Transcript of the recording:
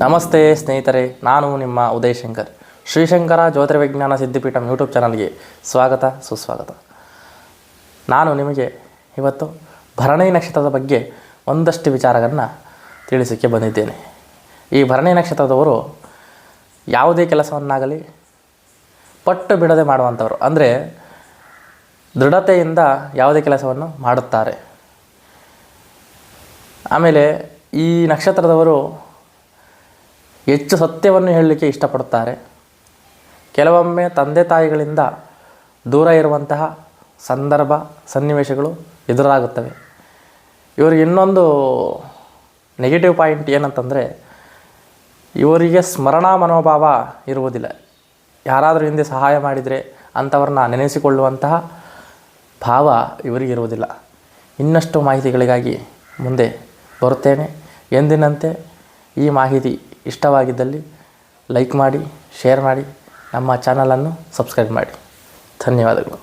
ನಮಸ್ತೆ ಸ್ನೇಹಿತರೆ, ನಾನು ನಿಮ್ಮ ಉದಯ್ ಶಂಕರ್. ಶ್ರೀಶಂಕರ ಜ್ಯೋತಿರ್ವಿಜ್ಞಾನ ಸಿದ್ಧಿಪೀಠಂ ಯೂಟ್ಯೂಬ್ ಚಾನಲ್ಗೆ ಸ್ವಾಗತ, ಸುಸ್ವಾಗತ. ನಾನು ನಿಮಗೆ ಇವತ್ತು ಭರಣಿ ನಕ್ಷತ್ರದ ಬಗ್ಗೆ ಒಂದಷ್ಟು ವಿಚಾರಗಳನ್ನು ತಿಳಿಸೋಕ್ಕೆ ಬಂದಿದ್ದೇನೆ. ಈ ಭರಣಿ ನಕ್ಷತ್ರದವರು ಯಾವುದೇ ಕೆಲಸವನ್ನಾಗಲಿ ಪಟ್ಟು ಬಿಡದೆ ಮಾಡುವಂಥವ್ರು. ಅಂದರೆ ದೃಢತೆಯಿಂದ ಯಾವುದೇ ಕೆಲಸವನ್ನು ಮಾಡುತ್ತಾರೆ. ಆಮೇಲೆ ಈ ನಕ್ಷತ್ರದವರು ಹೆಚ್ಚು ಸತ್ಯವನ್ನು ಹೇಳಲಿಕ್ಕೆ ಇಷ್ಟಪಡುತ್ತಾರೆ. ಕೆಲವೊಮ್ಮೆ ತಂದೆ ತಾಯಿಗಳಿಂದ ದೂರ ಇರುವಂತಹ ಸಂದರ್ಭ, ಸನ್ನಿವೇಶಗಳು ಎದುರಾಗುತ್ತವೆ. ಇವರಿಗೆ ಇನ್ನೊಂದು ನೆಗೆಟಿವ್ ಪಾಯಿಂಟ್ ಏನಂತಂದರೆ, ಇವರಿಗೆ ಸ್ಮರಣಾ ಮನೋಭಾವ ಇರುವುದಿಲ್ಲ. ಯಾರಾದರೂ ಹಿಂದೆ ಸಹಾಯ ಮಾಡಿದರೆ ಅಂಥವ್ರನ್ನ ನೆನೆಸಿಕೊಳ್ಳುವಂತಹ ಭಾವ ಇವರಿಗಿರುವುದಿಲ್ಲ ಇನ್ನಷ್ಟು ಮಾಹಿತಿಗಳಿಗಾಗಿ ಮುಂದೆ ಬರುತ್ತೇನೆ. ಎಂದಿನಂತೆ ಈ ಮಾಹಿತಿ ಇಷ್ಟವಾಗಿದ್ದಲ್ಲಿ ಲೈಕ್ ಮಾಡಿ ಶೇರ್ ಮಾಡಿ ನಮ್ಮ ಚಾನಲನ್ನು ಸಬ್ಸ್ಕ್ರೈಬ್ ಮಾಡಿ. ಧನ್ಯವಾದಗಳು.